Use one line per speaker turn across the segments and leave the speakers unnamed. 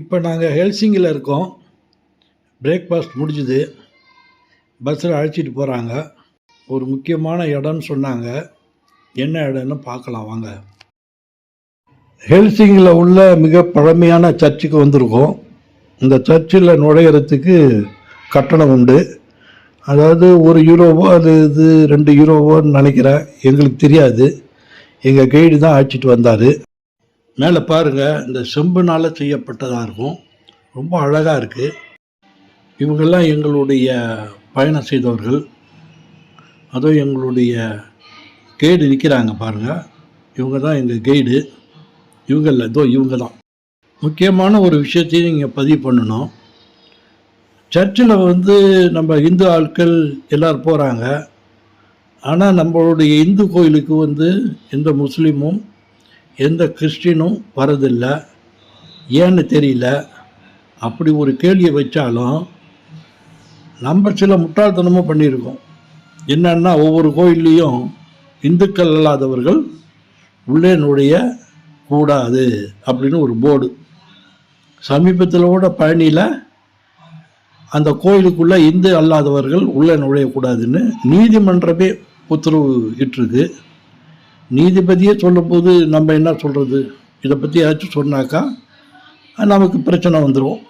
இப்போ நாங்கள் ஹெல்சிங்கில் இருக்கோம். பிரேக்ஃபாஸ்ட் முடிஞ்சுது. பஸ்ஸில் அழைச்சிட்டு போகிறாங்க ஒரு முக்கியமான இடம்னு சொன்னாங்க. என்ன இடம்னு பார்க்கலாம் வாங்க. ஹெல்சிங்கில் உள்ள மிக பழமையான சர்ச்சுக்கு வந்திருக்கோம். இந்த சர்ச்சில் நுழையிறதுக்கு கட்டணம் உண்டு. அதாவது ஒரு யூரோவோ அது இது ரெண்டு யூரோவோன்னு நினைக்கிறேன். எங்களுக்கு தெரியாது. எங்கள் கைடு தான் அழைச்சிட்டு வந்தார். மேலே பாருங்கள் இந்த செம்புனால் செய்யப்பட்டதாக இருக்கும். ரொம்ப அழகாக இருக்குது இவங்கெல்லாம் எங்களுடைய பயணம் செய்தவர்கள். அதுவும் எங்களுடைய கைடு நிற்கிறாங்க பாருங்கள் இவங்க தான் எங்கள் கைடு. இவங்க இல்லை இதோ இவங்க தான். முக்கியமான ஒரு விஷயத்தையும் நீங்கள் பதிவு பண்ணணும். சர்ச்சில் வந்து நம்ம இந்து ஆட்கள் எல்லோரும் போகிறாங்க ஆனால் நம்மளுடைய இந்து கோயிலுக்கு வந்து எந்த முஸ்லீமும் எந்த கிறிஸ்டினும் வரதில்லை. ஏன்னு தெரியல. அப்படி ஒரு கேள்வியை வச்சாலும் நம்ம சில முட்டாள்தனமும் பண்ணியிருக்கோம். என்னன்னா ஒவ்வொரு கோயில்லையும் இந்துக்கள் அல்லாதவர்கள் உள்ளே நுழைய கூடாது அப்படின்னு ஒரு போர்டு. சமீபத்தில் கூட பழனியில் அந்த கோயிலுக்குள்ளே இந்து அல்லாதவர்கள் உள்ளே நுழையக்கூடாதுன்னு நீதிமன்றமே உத்தரவு இட்டுருக்கு. நீதிபதியே சொல்லும்போது நம்ம என்ன சொல்கிறது இதை பற்றி ஏதாச்சும் சொன்னாக்கா நமக்கு பிரச்சனை வந்துடும்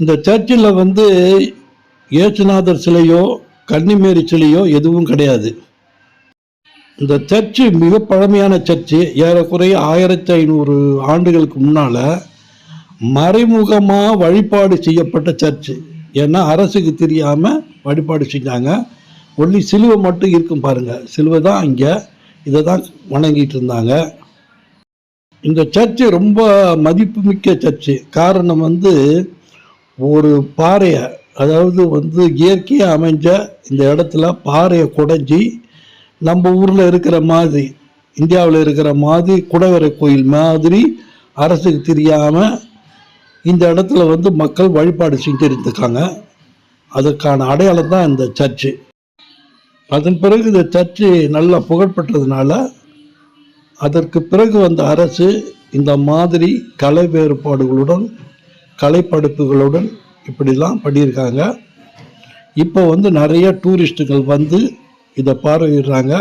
இந்த சர்ச்சில் வந்து ஏசுநாதர் சிலையோ கன்னிமேரி சிலையோ எதுவும் கிடையாது. இந்த சர்ச்சு மிக பழமையான சர்ச்சு. ஏறக்குறைய ஆயிரத்தி ஐநூறு ஆண்டுகளுக்கு முன்னால் மறைமுகமாக வழிபாடு செய்யப்பட்ட சர்ச்சு. ஏன்னா அரசுக்கு தெரியாமல் வழிபாடு செஞ்சாங்க. ஒன்லி சிலுவை மட்டும் இருக்கும் பாருங்கள் சிலுவை தான் இங்கே இதை தான் வணங்கிட்டு இருந்தாங்க இந்த சர்ச்சு ரொம்ப மதிப்புமிக்க சர்ச்சு காரணம் வந்து ஒரு பாறையை அதாவது வந்து இயற்கையாக அமைஞ்ச இந்த இடத்துல பாறையை குடைஞ்சி நம்ம ஊரில் இருக்கிற மாதிரி இந்தியாவில் இருக்கிற மாதிரி குடவரை கோயில் மாதிரி அரசுக்கு தெரியாமல் இந்த இடத்துல வந்து மக்கள் வழிபாடு செஞ்சுருந்துருக்காங்க. அதுக்கான அடையாளம் தான் இந்த சர்ச்சு அதன் பிறகு இந்த சர்ச்சு நல்லா புகழ்பெற்றதுனால அதற்கு பிறகு வந்த அரசு இந்த மாதிரி கலை வேறுபாடுகளுடன் கலைப்படைப்புகளுடன் இப்படிலாம் பண்ணியிருக்காங்க. இப்போ வந்து நிறைய டூரிஸ்ட்டுகள் வந்து இதை பார்வையிடுறாங்க.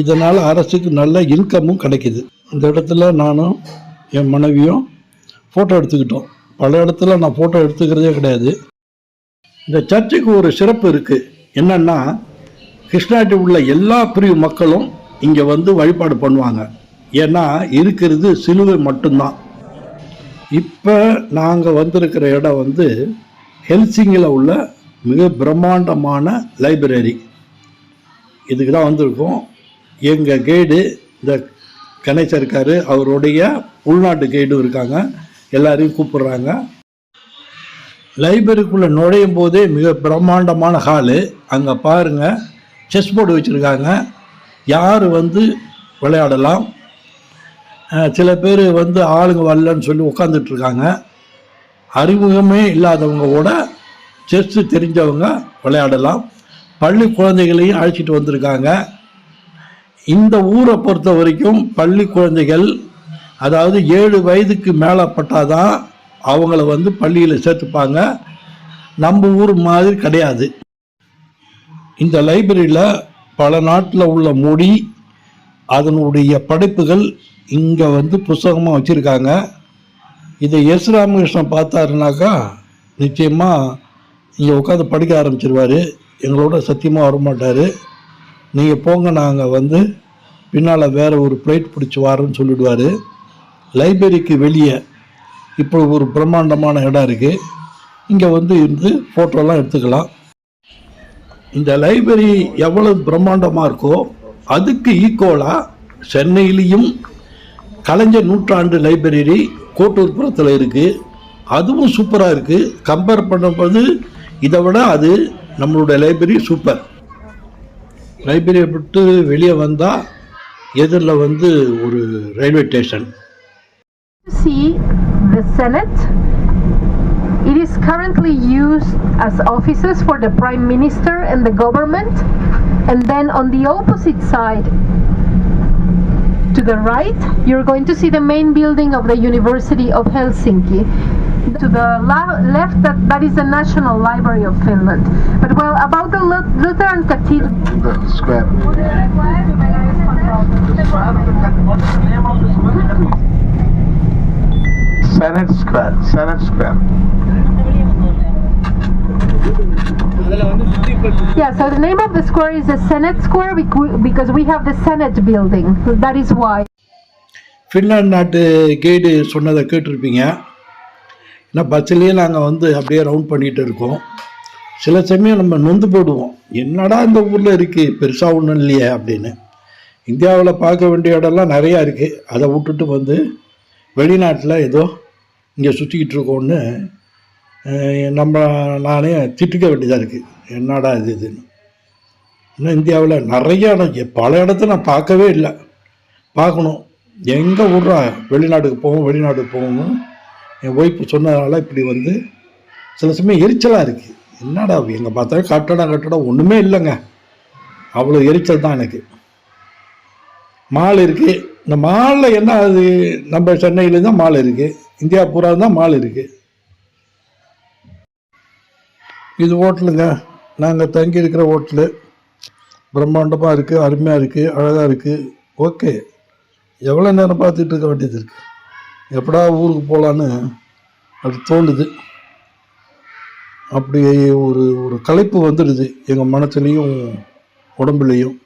இதனால் அரசுக்கு நல்ல இன்கமும் கிடைக்கிது. இந்த இடத்துல நானும் என் மனைவியும் ஃபோட்டோ எடுத்துக்கிட்டோம். பல இடத்துல நான் ஃபோட்டோ எடுத்துக்கிறதே கிடையாது. இந்த சர்ச்சுக்கு ஒரு சிறப்பு இருக்குது என்னென்னா கிருஷ்ணாட்டி உள்ள எல்லா பிரிவு மக்களும் இங்கே வந்து வழிபாடு பண்ணுவாங்க. ஏன்னா இருக்கிறது சிலுவை மட்டும்தான். இப்போ நாங்கள் வந்திருக்கிற இடம் வந்து ஹெல்சிங்கில் உள்ள மிக பிரம்மாண்டமான லைப்ரரி. இதுக்கு தான் வந்திருக்கோம். எங்கள் கைடு இந்த கணேசர் இருக்கார் அவருடைய உள்நாட்டு கைடும் இருக்காங்க. எல்லாரையும் கூப்பிடுறாங்க. லைப்ரரிக்குள்ளே நுழையும் போதே மிக பிரம்மாண்டமான ஹாலு. அங்கே பாருங்கள் செஸ் போர்டு வச்சுருக்காங்க. யார் வந்து விளையாடலாம்? சில பேர் வந்து ஆளுங்க வரலன்னு சொல்லி உட்காந்துட்ருக்காங்க அறிமுகமே இல்லாதவங்க கூட செஸ்ஸு தெரிஞ்சவங்க விளையாடலாம். பள்ளி குழந்தைகளையும் அழைச்சிட்டு வந்திருக்காங்க. இந்த ஊரை பொறுத்த வரைக்கும் பள்ளி குழந்தைகள் அதாவது ஏழு வயதுக்கு மேலே பட்டாதான் அவங்கள வந்து பள்ளியில் சேர்த்துப்பாங்க. நம்ம ஊர் மாதிரி கிடையாது. இந்த லைப்ரரியில் பல நாட்டில் உள்ள மொழி அதனுடைய படைப்புகள் இங்கே வந்து புஸ்தகமாக வச்சுருக்காங்க. இதை எஸ் ராமகிருஷ்ணன் பார்த்தாருனாக்கா நிச்சயமாக இங்கே உட்காந்து படிக்க ஆரம்பிச்சிருவார். எங்களோட சத்தியமாக வரமாட்டார். நீங்கள் போங்க நாங்கள் வந்து பின்னால் வேறு ஒரு பிளேட் பிடிச்சி வாரோன்னு சொல்லிடுவார். லைப்ரரிக்கு வெளியே இப்போ ஒரு பிரம்மாண்டமான இடம் இருக்குது இங்கே வந்து இருந்து ஃபோட்டோலாம் எடுத்துக்கலாம். இந்த லைப்ரரி எவ்வளவு பிரம்மாண்டமாக இருக்கோ அதுக்கு ஈக்குவலாக சென்னையிலையும் கலைஞர் நூற்றாண்டு லைப்ரரி கோட்டூர்புரத்தில் இருக்குது அதுவும் சூப்பராக இருக்குது கம்பேர் பண்ணும்போது இதை விட அது நம்மளுடைய லைப்ரரி சூப்பர். லைப்ரரியை விட்டு வெளியே வந்தால் எதிரில் வந்து ஒரு railway station.
See the Senate. Currently used as offices for the Prime Minister and the government. And then on the opposite side, To the right, you're going to see the main building of the University of Helsinki. To the left, that, that is the National Library of Finland. But well, about the Lu- Lutheran Cathedral,
The square. Senate Square. Senate Square.
Yeah. So the name of the square is the Senate Square bec- because we have the Senate building. That is why.
Finland நாட்டு guide சொன்னதை கேட்டிருப்பீங்க ஏன்னா பஸ்ஸுலேயே நாங்கள் வந்து அப்படியே round பண்ணிகிட்டு இருக்கோம் சில சமயம் நம்ம நொந்து போடுவோம் என்னடா இந்த ஊரில் இருக்குது பெருசாக ஒன்றும் இல்லையே அப்படின்னு இந்தியாவில் பார்க்க வேண்டிய இடம்லாம் நிறையா இருக்குது அதை விட்டுட்டு வந்து வெளிநாட்டில் ஏதோ இங்கே சுற்றிக்கிட்டு இருக்கோன்னு நம்ம நானே திட்டுக்க வேண்டியதாக இருக்குது என்னடா இது இதுன்னு. இன்னும் இந்தியாவில் நிறைய இடம் பல இடத்த நான் பார்க்கவே இல்லை. பார்க்கணும். எங்கே விட்றா வெளிநாட்டுக்கு போவோம் வெளிநாட்டுக்கு போகணும் என் ஒய்ஃபு சொன்னதுனால இப்படி வந்து சில சமயம் எரிச்சலாக இருக்குது என்னடா எங்கே பார்த்தாலும் கட்டடம் கட்டடம் ஒன்றுமே இல்லைங்க. அவ்வளோ எரிச்சல் தான் எனக்கு. மால் இருக்குது இந்த மாலில் என்ன அது நம்ம சென்னையில் தான் மால் இருக்குது இந்தியா பூரா தான் மால் இருக்குது இது ஹோட்டலுங்க. நாங்கள் தங்கி இருக்கிற ஹோட்டலு. பிரம்மாண்டமாக இருக்குது அருமையாக இருக்குது அழகாக இருக்குது ஓகே. எவ்வளோ நேரம் பார்த்துட்டு இருக்க வேண்டியது இருக்குது எப்படா ஊருக்கு போகலான்னு அது தோணுது. அப்படி ஒரு ஒரு களைப்பு வந்துடுது. எங்கள் மனசுலேயும் உடம்புலேயும்.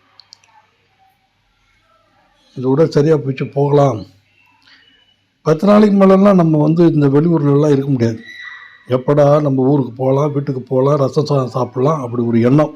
இதோட சரியாக போயிட்டு போகலாம். பத்து நாளைக்கு மேலெல்லாம் நம்ம வந்து இந்த வெளியூர்லலாம் இருக்க முடியாது. எப்படா நம்ம ஊருக்கு போகலாம் வீட்டுக்கு போகலாம் ரசம் சாதம் சாப்பிட்லாம் அப்படி ஒரு எண்ணம்.